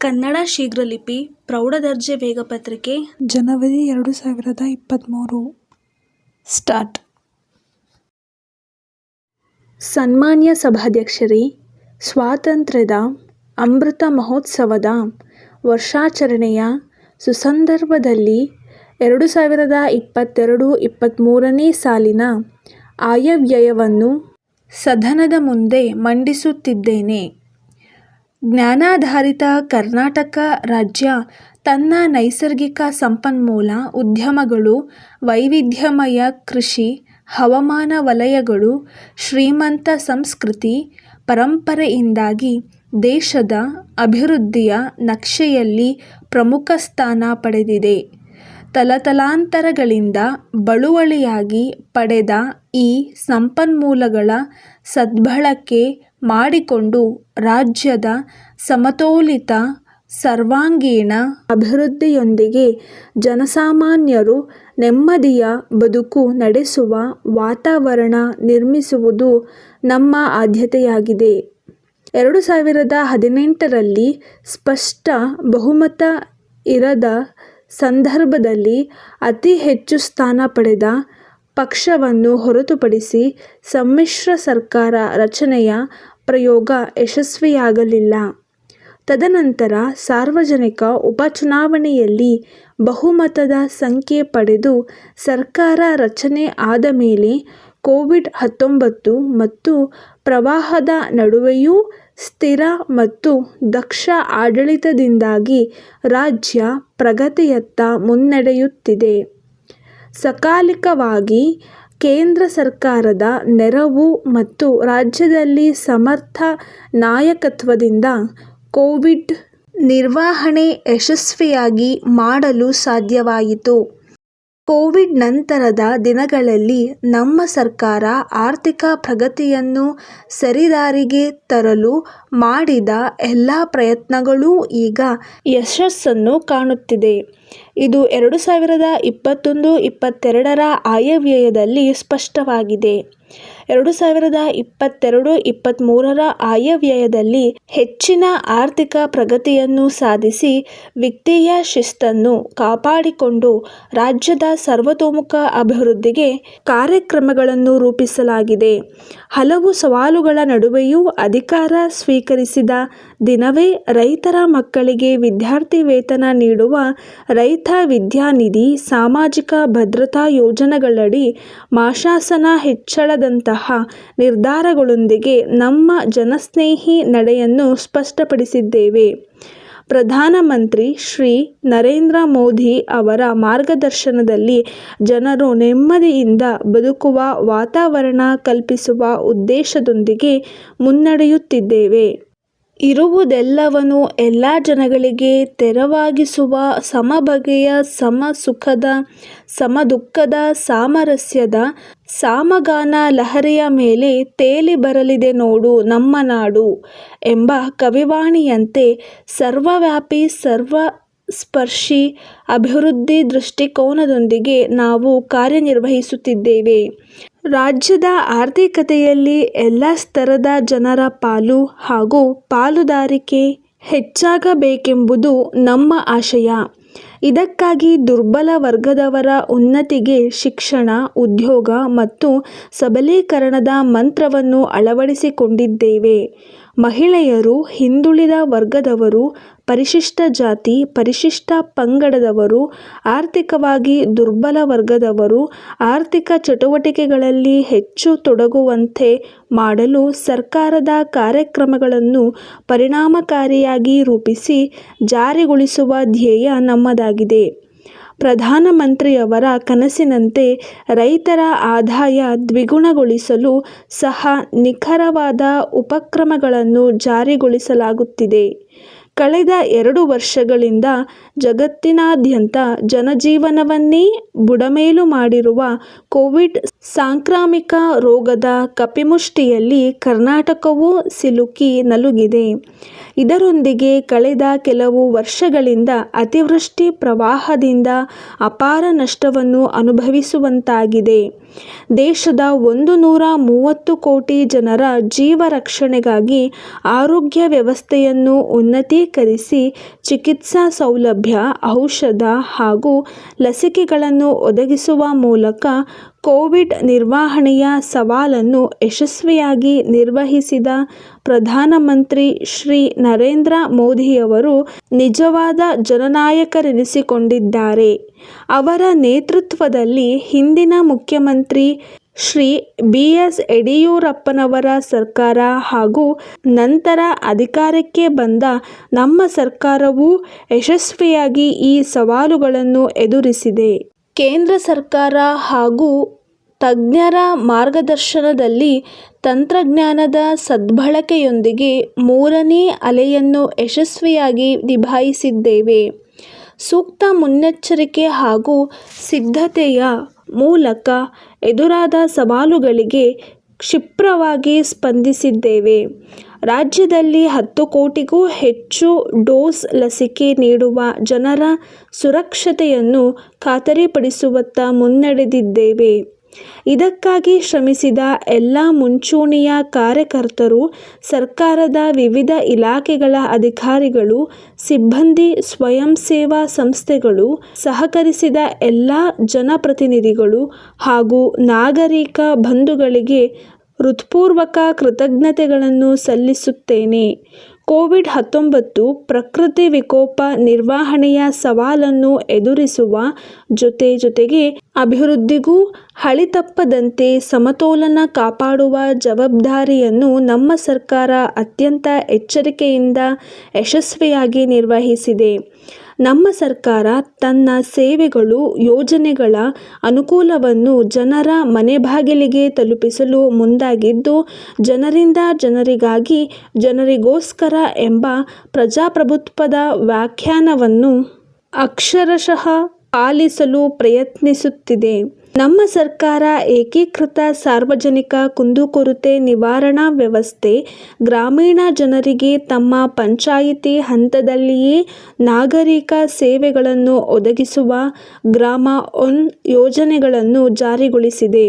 ಕನ್ನಡ ಶೀಘ್ರಲಿಪಿ ಪ್ರೌಢದರ್ಜೆ ವೇಗಪತ್ರಿಕೆ ಜನವರಿ ಎರಡು ಸಾವಿರದ ಇಪ್ಪತ್ತ್ಮೂರು ಸ್ಟಾರ್ಟ್. ಸನ್ಮಾನ್ಯ ಸಭಾಧ್ಯಕ್ಷರೇ, ಸ್ವಾತಂತ್ರ್ಯದ ಅಮೃತ ಮಹೋತ್ಸವದ ವರ್ಷಾಚರಣೆಯ ಸುಸಂದರ್ಭದಲ್ಲಿ ಎರಡು ಸಾವಿರದ ಇಪ್ಪತ್ತೆರಡು ಇಪ್ಪತ್ತ್ಮೂರನೇ ಸಾಲಿನ ಆಯವ್ಯಯವನ್ನು ಸದನದ ಮುಂದೆ ಮಂಡಿಸುತ್ತಿದ್ದೇನೆ. ಜ್ಞಾನಾಧಾರಿತ ಕರ್ನಾಟಕ ರಾಜ್ಯ ತನ್ನ ನೈಸರ್ಗಿಕ ಸಂಪನ್ಮೂಲ ಉದ್ಯಮಗಳು, ವೈವಿಧ್ಯಮಯ ಕೃಷಿ, ಹವಾಮಾನ ವಲಯಗಳು, ಶ್ರೀಮಂತ ಸಂಸ್ಕೃತಿ, ಪರಂಪರೆಯಿಂದಾಗಿ ದೇಶದ ಅಭಿವೃದ್ಧಿಯ ನಕ್ಷೆಯಲ್ಲಿ ಪ್ರಮುಖ ಸ್ಥಾನ ಪಡೆದಿದೆ. ತಲತಲಾಂತರಗಳಿಂದ ಬಳುವಳಿಯಾಗಿ ಪಡೆದ ಈ ಸಂಪನ್ಮೂಲಗಳ ಸದ್ಬಳಕೆ ಮಾಡಿಕೊಂಡು ರಾಜ್ಯದ ಸಮತೋಲಿತ ಸರ್ವಾಂಗೀಣ ಅಭಿವೃದ್ಧಿಯೊಂದಿಗೆ ಜನಸಾಮಾನ್ಯರು ನೆಮ್ಮದಿಯ ಬದುಕು ನಡೆಸುವ ವಾತಾವರಣ ನಿರ್ಮಿಸುವುದು ನಮ್ಮ ಆದ್ಯತೆಯಾಗಿದೆ. ಎರಡು ಸಾವಿರದ ಹದಿನೆಂಟರಲ್ಲಿ ಸ್ಪಷ್ಟ ಬಹುಮತ ಇರದ ಸಂದರ್ಭದಲ್ಲಿ ಅತಿ ಹೆಚ್ಚು ಸ್ಥಾನ ಪಡೆದ ಪಕ್ಷವನ್ನು ಹೊರತುಪಡಿಸಿ ಸಮ್ಮಿಶ್ರ ಸರ್ಕಾರ ರಚನೆಯ ಪ್ರಯೋಗ ಯಶಸ್ವಿಯಾಗಲಿಲ್ಲ. ತದನಂತರ ಸಾರ್ವಜನಿಕ ಉಪಚುನಾವಣೆಯಲ್ಲಿ ಬಹುಮತದ ಸಂಖ್ಯೆ ಪಡೆದು ಸರ್ಕಾರ ರಚನೆ ಆದ ಮೇಲೆ ಕೋವಿಡ್ ಹತ್ತೊಂಬತ್ತು ಮತ್ತು ಪ್ರವಾಹದ ನಡುವೆಯೂ ಸ್ಥಿರ ಮತ್ತು ದಕ್ಷ ಆಡಳಿತದಿಂದಾಗಿ ರಾಜ್ಯ ಪ್ರಗತಿಯತ್ತ ಮುನ್ನಡೆಯುತ್ತಿದೆ. ಸಕಾಲಿಕವಾಗಿ ಕೇಂದ್ರ ಸರ್ಕಾರದ ನೆರವು ಮತ್ತು ರಾಜ್ಯದಲ್ಲಿ ಸಮರ್ಥ ನಾಯಕತ್ವದಿಂದ ಕೋವಿಡ್ ನಿರ್ವಹಣೆ ಯಶಸ್ವಿಯಾಗಿ ಮಾಡಲು ಸಾಧ್ಯವಾಯಿತು. ಕೋವಿಡ್ ನಂತರದ ದಿನಗಳಲ್ಲಿ ನಮ್ಮ ಸರ್ಕಾರ ಆರ್ಥಿಕ ಪ್ರಗತಿಯನ್ನು ಸರಿದಾರಿಗೆ ತರಲು ಮಾಡಿದ ಎಲ್ಲ ಪ್ರಯತ್ನಗಳೂ ಈಗ ಯಶಸ್ಸನ್ನು ಕಾಣುತ್ತಿದೆ. ಇದು ಎರಡು ಸಾವಿರದ ಇಪ್ಪತ್ತೊಂದು ಇಪ್ಪತ್ತೆರಡರ ಆಯವ್ಯಯದಲ್ಲಿ ಸ್ಪಷ್ಟವಾಗಿದೆ. ಎರಡು ಸಾವಿರದ ಇಪ್ಪತ್ತೆರಡು ಇಪ್ಪತ್ತ್ಮೂರರ ಆಯವ್ಯಯದಲ್ಲಿ ಹೆಚ್ಚಿನ ಆರ್ಥಿಕ ಪ್ರಗತಿಯನ್ನು ಸಾಧಿಸಿ ವಿತ್ತೀಯ ಶಿಸ್ತನ್ನು ಕಾಪಾಡಿಕೊಂಡು ರಾಜ್ಯದ ಸರ್ವತೋಮುಖ ಅಭಿವೃದ್ಧಿಗೆ ಕಾರ್ಯಕ್ರಮಗಳನ್ನು ರೂಪಿಸಲಾಗಿದೆ. ಹಲವು ಸವಾಲುಗಳ ನಡುವೆಯೂ ಅಧಿಕಾರ ಸ್ವೀಕರಿಸಿದ ದಿನವೇ ರೈತರ ಮಕ್ಕಳಿಗೆ ವಿದ್ಯಾರ್ಥಿ ವೇತನ ನೀಡುವ ರೈತ ವಿದ್ಯಾನಿಧಿ ಸಾಮಾಜಿಕ ಭದ್ರತಾ ಯೋಜನೆಗಳಡಿ ಮಾಶಾಸನ ಹೆಚ್ಚಳದಂತಹ ನಿರ್ಧಾರಗಳೊಂದಿಗೆ ನಮ್ಮ ಜನಸ್ನೇಹಿ ನಡೆಯನ್ನು ಸ್ಪಷ್ಟಪಡಿಸಿದ್ದೇವೆ. ಪ್ರಧಾನಮಂತ್ರಿ ಶ್ರೀ ನರೇಂದ್ರ ಮೋದಿ ಅವರ ಮಾರ್ಗದರ್ಶನದಲ್ಲಿ ಜನರು ನೆಮ್ಮದಿಯಿಂದ ಬದುಕುವ ವಾತಾವರಣ ಕಲ್ಪಿಸುವ ಉದ್ದೇಶದೊಂದಿಗೆ ಮುನ್ನಡೆಯುತ್ತಿದ್ದೇವೆ. ಇರುವುದೆಲ್ಲವನ್ನೂ ಎಲ್ಲ ಜನಗಳಿಗೆ ತೆರವಾಗಿಸುವ ಸಮಬಗೆಯ ಸಮಸುಖದ, ಸಮದುಃಖದ, ಸಾಮರಸ್ಯದ, ಸಾಮಗಾನ ಲಹರಿಯ ಮೇಲೆ ತೇಲಿ ಬರಲಿದೆ ನೋಡು ನಮ್ಮ ನಾಡು ಎಂಬ ಕವಿವಾಣಿಯಂತೆ ಸರ್ವವ್ಯಾಪಿ, ಸರ್ವಸ್ಪರ್ಶಿ ಅಭಿವೃದ್ಧಿ ದೃಷ್ಟಿಕೋನದೊಂದಿಗೆ ನಾವು ಕಾರ್ಯನಿರ್ವಹಿಸುತ್ತಿದ್ದೇವೆ. ರಾಜ್ಯದ ಆರ್ಥಿಕತೆಯಲ್ಲಿ ಎಲ್ಲ ಸ್ತರದ ಜನರ ಪಾಲು ಹಾಗೂ ಪಾಲುದಾರಿಕೆ ಹೆಚ್ಚಾಗಬೇಕೆಂಬುದು ನಮ್ಮ ಆಶಯ. ಇದಕ್ಕಾಗಿ ದುರ್ಬಲ ವರ್ಗದವರ ಉನ್ನತಿಗೆ ಶಿಕ್ಷಣ, ಉದ್ಯೋಗ ಮತ್ತು ಸಬಲೀಕರಣದ ಮಂತ್ರವನ್ನು ಅಳವಡಿಸಿಕೊಂಡಿದ್ದೇವೆ. ಮಹಿಳೆಯರು ಹಿಂದುಳಿದ ವರ್ಗದವರು, ಪರಿಶಿಷ್ಟ ಜಾತಿ, ಪರಿಶಿಷ್ಟ ಪಂಗಡದವರು, ಆರ್ಥಿಕವಾಗಿ ದುರ್ಬಲ ವರ್ಗದವರು, ಆರ್ಥಿಕ ಚಟುವಟಿಕೆಗಳಲ್ಲಿ ಹೆಚ್ಚು ತೊಡಗುವಂತೆ ಮಾಡಲು ಸರ್ಕಾರದ ಕಾರ್ಯಕ್ರಮಗಳನ್ನು ಪರಿಣಾಮಕಾರಿಯಾಗಿ ರೂಪಿಸಿ ಜಾರಿಗೊಳಿಸುವ ಧ್ಯೇಯ ನಮ್ಮದಾಗಿದೆ. ಪ್ರಧಾನಮಂತ್ರಿಯವರ ಕನಸಿನಂತೆ ರೈತರ ಆದಾಯ ದ್ವಿಗುಣಗೊಳಿಸಲು ಸಹ ನಿಖರವಾದ ಉಪಕ್ರಮಗಳನ್ನು ಜಾರಿಗೊಳಿಸಲಾಗುತ್ತಿದೆ. ಕಳೆದ ಎರಡು ವರ್ಷಗಳಿಂದ ಜಗತ್ತಿನಾದ್ಯಂತ ಜನಜೀವನವನ್ನೇ ಬುಡಮೇಲು ಮಾಡಿರುವ ಕೋವಿಡ್ ಸಾಂಕ್ರಾಮಿಕ ರೋಗದ ಕಪಿಮುಷ್ಟಿಯಲ್ಲಿ ಕರ್ನಾಟಕವೂ ಸಿಲುಕಿ ನಲುಗಿದೆ. ಇದರೊಂದಿಗೆ ಕಳೆದ ಕೆಲವು ವರ್ಷಗಳಿಂದ ಅತಿವೃಷ್ಟಿ ಪ್ರವಾಹದಿಂದ ಅಪಾರ ನಷ್ಟವನ್ನು ಅನುಭವಿಸುವಂತಾಗಿದೆ. ದೇಶದ ಒಂದು ನೂರ ಮೂವತ್ತು ಕೋಟಿ ಜನರ ಜೀವ ರಕ್ಷಣೆಗಾಗಿ ಆರೋಗ್ಯ ವ್ಯವಸ್ಥೆಯನ್ನು ಉನ್ನತೀಕರಿಸಲು ಕೇಂದ್ರೀಕರಿಸಿ ಚಿಕಿತ್ಸಾ ಸೌಲಭ್ಯ, ಔಷಧ ಹಾಗೂ ಲಸಿಕೆಗಳನ್ನು ಒದಗಿಸುವ ಮೂಲಕ ಕೋವಿಡ್ ನಿರ್ವಹಣೆಯ ಸವಾಲನ್ನು ಯಶಸ್ವಿಯಾಗಿ ನಿರ್ವಹಿಸಿದ ಪ್ರಧಾನಮಂತ್ರಿ ಶ್ರೀ ನರೇಂದ್ರ ಮೋದಿಯವರು ನಿಜವಾದ ಜನನಾಯಕರೆನಿಸಿಕೊಂಡಿದ್ದಾರೆ. ಅವರ ನೇತೃತ್ವದಲ್ಲಿ ಹಿಂದಿನ ಮುಖ್ಯಮಂತ್ರಿ ಶ್ರೀ ಬಿ. ಎಸ್. ಯಡಿಯೂರಪ್ಪನವರ ಸರ್ಕಾರ ಹಾಗೂ ನಂತರ ಅಧಿಕಾರಕ್ಕೆ ಬಂದ ನಮ್ಮ ಸರ್ಕಾರವು ಯಶಸ್ವಿಯಾಗಿ ಈ ಸವಾಲುಗಳನ್ನು ಎದುರಿಸಿದೆ. ಕೇಂದ್ರ ಸರ್ಕಾರ ಹಾಗೂ ತಜ್ಞರ ಮಾರ್ಗದರ್ಶನದಲ್ಲಿ ತಂತ್ರಜ್ಞಾನದ ಸದ್ಬಳಕೆಯೊಂದಿಗೆ ಮೂರನೇ ಅಲೆಯನ್ನು ಯಶಸ್ವಿಯಾಗಿ ನಿಭಾಯಿಸಿದ್ದೇವೆ. ಸೂಕ್ತ ಮುನ್ನೆಚ್ಚರಿಕೆ ಹಾಗೂ ಸಿದ್ಧತೆಯ ಮೂಲಕ ಎದುರಾದ ಸವಾಲುಗಳಿಗೆ ಕ್ಷಿಪ್ರವಾಗಿ ಸ್ಪಂದಿಸಿದ್ದೇವೆ. ರಾಜ್ಯದಲ್ಲಿ ಹತ್ತು ಕೋಟಿಗೂ ಹೆಚ್ಚು ಡೋಸ್ ಲಸಿಕೆ ನೀಡುವ ಜನರ ಸುರಕ್ಷತೆಯನ್ನು ಖಾತರಿಪಡಿಸುವತ್ತ ಮುನ್ನಡೆದಿದ್ದೇವೆ. ಇದಕ್ಕಾಗಿ ಶ್ರಮಿಸಿದ ಎಲ್ಲ ಮುಂಚೂಣಿಯ ಕಾರ್ಯಕರ್ತರು, ಸರ್ಕಾರದ ವಿವಿಧ ಇಲಾಖೆಗಳ ಅಧಿಕಾರಿಗಳು, ಸಿಬ್ಬಂದಿ, ಸ್ವಯಂ ಸೇವಾ ಸಂಸ್ಥೆಗಳು, ಸಹಕರಿಸಿದ ಎಲ್ಲ ಜನಪ್ರತಿನಿಧಿಗಳು ಹಾಗೂ ನಾಗರಿಕ ಬಂಧುಗಳಿಗೆ ಹೃತ್ಪೂರ್ವಕ ಕೃತಜ್ಞತೆಗಳನ್ನು ಸಲ್ಲಿಸುತ್ತೇನೆ. ಕೋವಿಡ್ ಹತ್ತೊಂಬತ್ತು ಪ್ರಕೃತಿ ವಿಕೋಪ ನಿರ್ವಹಣೆಯ ಸವಾಲನ್ನು ಎದುರಿಸುವ ಜೊತೆ ಜೊತೆಗೆ ಅಭಿವೃದ್ಧಿಗೂ ಹಳಿತಪ್ಪದಂತೆ ಸಮತೋಲನ ಕಾಪಾಡುವ ಜವಾಬ್ದಾರಿಯನ್ನು ನಮ್ಮ ಸರ್ಕಾರ ಅತ್ಯಂತ ಎಚ್ಚರಿಕೆಯಿಂದ ಯಶಸ್ವಿಯಾಗಿ ನಿರ್ವಹಿಸಿದೆ. ನಮ್ಮ ಸರ್ಕಾರ ತನ್ನ ಸೇವೆಗಳು, ಯೋಜನೆಗಳ ಅನುಕೂಲವನ್ನು ಜನರ ಮನೆ ಬಾಗಿಲಿಗೆ ತಲುಪಿಸಲು ಮುಂದಾಗಿದ್ದು, ಜನರಿಂದ ಜನರಿಗಾಗಿ ಜನರಿಗೋಸ್ಕರ ಎಂಬ ಪ್ರಜಾಪ್ರಭುತ್ವದ ವ್ಯಾಖ್ಯಾನವನ್ನು ಅಕ್ಷರಶಃ ಪಾಲಿಸಲು ಪ್ರಯತ್ನಿಸುತ್ತಿದೆ. ನಮ್ಮ ಸರ್ಕಾರ ಏಕೀಕೃತ ಸಾರ್ವಜನಿಕ ಕುಂದುಕೊರತೆ ನಿವಾರಣಾ ವ್ಯವಸ್ಥೆ, ಗ್ರಾಮೀಣ ಜನರಿಗೆ ತಮ್ಮ ಪಂಚಾಯಿತಿ ಹಂತದಲ್ಲಿಯೇ ನಾಗರಿಕ ಸೇವೆಗಳನ್ನು ಒದಗಿಸುವ ಗ್ರಾಮ ಒನ್ ಯೋಜನೆಗಳನ್ನು ಜಾರಿಗೊಳಿಸಿದೆ.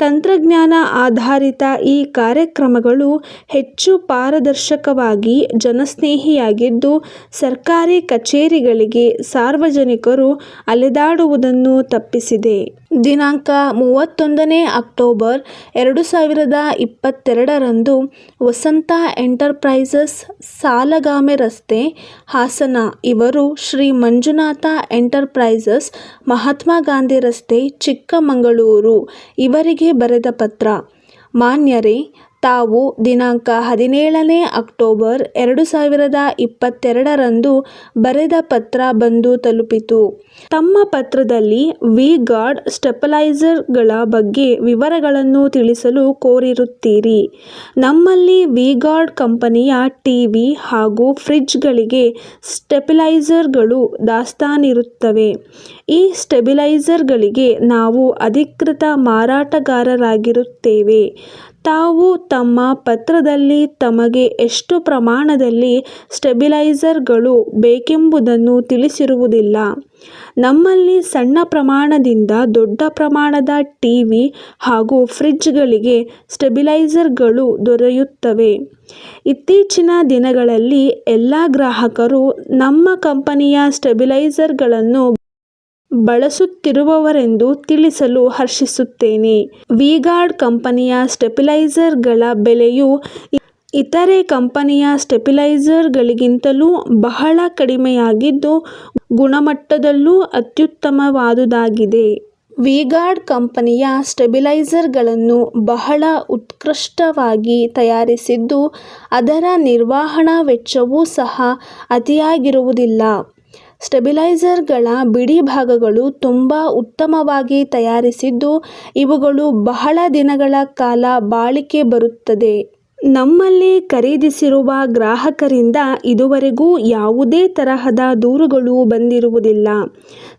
ತಂತ್ರಜ್ಞಾನ ಆಧಾರಿತ ಈ ಕಾರ್ಯಕ್ರಮಗಳು ಹೆಚ್ಚು ಪಾರದರ್ಶಕವಾಗಿ, ಜನಸ್ನೇಹಿಯಾಗಿದ್ದು, ಸರ್ಕಾರಿ ಕಚೇರಿಗಳಿಗೆ ಸಾರ್ವಜನಿಕರು ಅಲೆದಾಡುವುದನ್ನು ತಪ್ಪಿಸಿದೆ. ದಿನಾಂಕ ಮೂವತ್ತೊಂದನೇ ಅಕ್ಟೋಬರ್ ಎರಡು ಸಾವಿರದ ಇಪ್ಪತ್ತೆರಡರಂದು ವಸಂತ ಎಂಟರ್ಪ್ರೈಸಸ್, ಸಾಲಗಾಮೆ ರಸ್ತೆ, ಹಾಸನ ಇವರು ಶ್ರೀ ಮಂಜುನಾಥ ಎಂಟರ್ಪ್ರೈಸಸ್, ಮಹಾತ್ಮ ಗಾಂಧಿ ರಸ್ತೆ, ಚಿಕ್ಕಮಗಳೂರು ಇವರಿಗೆ ಬರೆದ ಪತ್ರ. ಮಾನ್ಯರೇ, ತಾವು ದಿನಾಂಕ ಹದಿನೇಳನೇ ಅಕ್ಟೋಬರ್ ಎರಡು ಸಾವಿರದ ಇಪ್ಪತ್ತೆರಡರಂದು ಬರೆದ ಪತ್ರ ಬಂದು ತಲುಪಿತು. ತಮ್ಮ ಪತ್ರದಲ್ಲಿ ವಿ-ಗಾರ್ಡ್ ಸ್ಟೆಬಿಲೈಸರ್ಗಳ ಬಗ್ಗೆ ವಿವರಗಳನ್ನು ತಿಳಿಸಲು ಕೋರಿರುತ್ತೀರಿ. ನಮ್ಮಲ್ಲಿ ವಿ-ಗಾರ್ಡ್ ಕಂಪನಿಯ ಟಿವಿ ಹಾಗೂ ಫ್ರಿಜ್ಗಳಿಗೆ ಸ್ಟೆಬಿಲೈಸರ್ಗಳು ದಾಸ್ತಾನಿರುತ್ತವೆ. ಈ ಸ್ಟೆಬಿಲೈಸರ್ಗಳಿಗೆ ನಾವು ಅಧಿಕೃತ ಮಾರಾಟಗಾರರಾಗಿರುತ್ತೇವೆ. ತಾವು ತಮ್ಮ ಪತ್ರದಲ್ಲಿ ತಮಗೆ ಎಷ್ಟು ಪ್ರಮಾಣದಲ್ಲಿ ಸ್ಟೆಬಿಲೈಸರ್ಗಳು ಬೇಕೆಂಬುದನ್ನು ತಿಳಿಸಿರುವುದಿಲ್ಲ. ನಮ್ಮಲ್ಲಿ ಸಣ್ಣ ಪ್ರಮಾಣದಿಂದ ದೊಡ್ಡ ಪ್ರಮಾಣದ ಟಿವಿ ಹಾಗೂ ಫ್ರಿಜ್ಗಳಿಗೆ ಸ್ಟೆಬಿಲೈಸರ್ಗಳು ದೊರೆಯುತ್ತವೆ. ಇತ್ತೀಚಿನ ದಿನಗಳಲ್ಲಿ ಎಲ್ಲ ಗ್ರಾಹಕರು ನಮ್ಮ ಕಂಪನಿಯ ಸ್ಟೆಬಿಲೈಸರ್ಗಳನ್ನು ಬಳಸುತ್ತಿರುವರೆಂದು ತಿಳಿಸಲು ಹರ್ಷಿಸುತ್ತೇನೆ. ವಿ-ಗಾರ್ಡ್ ಕಂಪನಿಯ ಸ್ಟೆಬಿಲೈಸರ್ಗಳ ಬೆಲೆಯು ಇತರೆ ಕಂಪನಿಯ ಸ್ಟೆಬಿಲೈಸರ್ಗಳಿಗಿಂತಲೂ ಬಹಳ ಕಡಿಮೆಯಾಗಿದ್ದು, ಗುಣಮಟ್ಟದಲ್ಲೂ ಅತ್ಯುತ್ತಮವಾದುದಾಗಿದೆ. ವಿ-ಗಾರ್ಡ್ ಕಂಪನಿಯ ಸ್ಟೆಬಿಲೈಸರ್ಗಳನ್ನು ಬಹಳ ಉತ್ಕೃಷ್ಟವಾಗಿ ತಯಾರಿಸಿದ್ದು, ಅದರ ನಿರ್ವಹಣಾ ವೆಚ್ಚವೂ ಸಹ ಅತಿಯಾಗಿರುವುದಿಲ್ಲ. ಸ್ಟೆಬಿಲೈಸರ್ಗಳ ಬಿಡಿ ಭಾಗಗಳು ತುಂಬಾ ಉತ್ತಮವಾಗಿ ತಯಾರಿಸಿದ್ದು, ಇವುಗಳು ಬಹಳ ದಿನಗಳ ಕಾಲ ಬಾಳಿಕೆ ಬರುತ್ತದೆ. ನಮ್ಮಲ್ಲಿ ಖರೀದಿಸಿರುವ ಗ್ರಾಹಕರಿಂದ ಇದುವರೆಗೂ ಯಾವುದೇ ತರಹದ ದೂರುಗಳು ಬಂದಿರುವುದಿಲ್ಲ.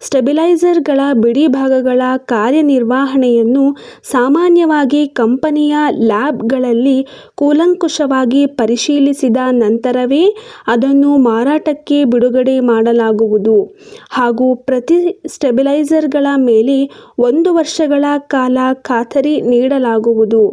ಸ್ಟೆಬಿಲೈಸರ್ಗಳ ಬಿಡಿ ಭಾಗಗಳ ಕಾರ್ಯನಿರ್ವಹಣೆಯನ್ನು ಸಾಮಾನ್ಯವಾಗಿ ಕಂಪನಿಯ ಲ್ಯಾಬ್ಗಳಲ್ಲಿ ಕೂಲಂಕುಷವಾಗಿ ಪರಿಶೀಲಿಸಿದ ನಂತರವೇ ಅದನ್ನು ಮಾರಾಟಕ್ಕೆ ಬಿಡುಗಡೆ ಮಾಡಲಾಗುವುದು ಹಾಗೂ ಪ್ರತಿ ಸ್ಟೆಬಿಲೈಸರ್ಗಳ ಮೇಲೆ ಒಂದು ವರ್ಷಗಳ ಕಾಲ ಖಾತರಿ ನೀಡಲಾಗುವುದು.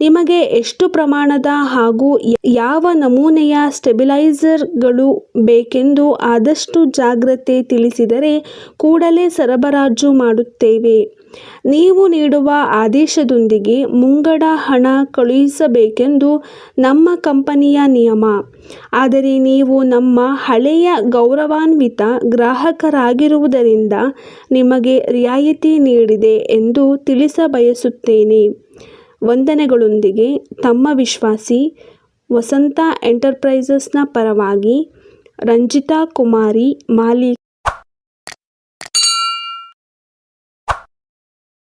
ನಿಮಗೆ ಎಷ್ಟು ಪ್ರಮಾಣದ ಹಾಗೂ ಯಾವ ನಮೂನೆಯ ಸ್ಟೆಬಿಲೈಸರ್ಗಳು ಬೇಕೆಂದು ಆದಷ್ಟು ಜಾಗ್ರತೆ ತಿಳಿಸಿದರೆ ಕೂಡಲೇ ಸರಬರಾಜು ಮಾಡುತ್ತೇವೆ. ನೀವು ನೀಡುವ ಆದೇಶದೊಂದಿಗೆ ಮುಂಗಡ ಹಣ ಕಳುಹಿಸಬೇಕೆಂದು ನಮ್ಮ ಕಂಪನಿಯ ನಿಯಮ. ಆದರೆ ನೀವು ನಮ್ಮ ಹಳೆಯ ಗೌರವಾನ್ವಿತ ಗ್ರಾಹಕರಾಗಿರುವುದರಿಂದ ನಿಮಗೆ ರಿಯಾಯಿತಿ ನೀಡಿದೆ ಎಂದು ತಿಳಿಸಬಯಸುತ್ತೇನೆ ವಂದನೆಗಳೊಂದಿಗೆ ತಮ್ಮ ವಿಶ್ವಾಸಿ ವಸಂತ ಎಂಟರ್ಪ್ರೈಸಸ್ನ ಪರವಾಗಿ ರಂಜಿತಾ ಕುಮಾರಿ ಮಾಲೀಕ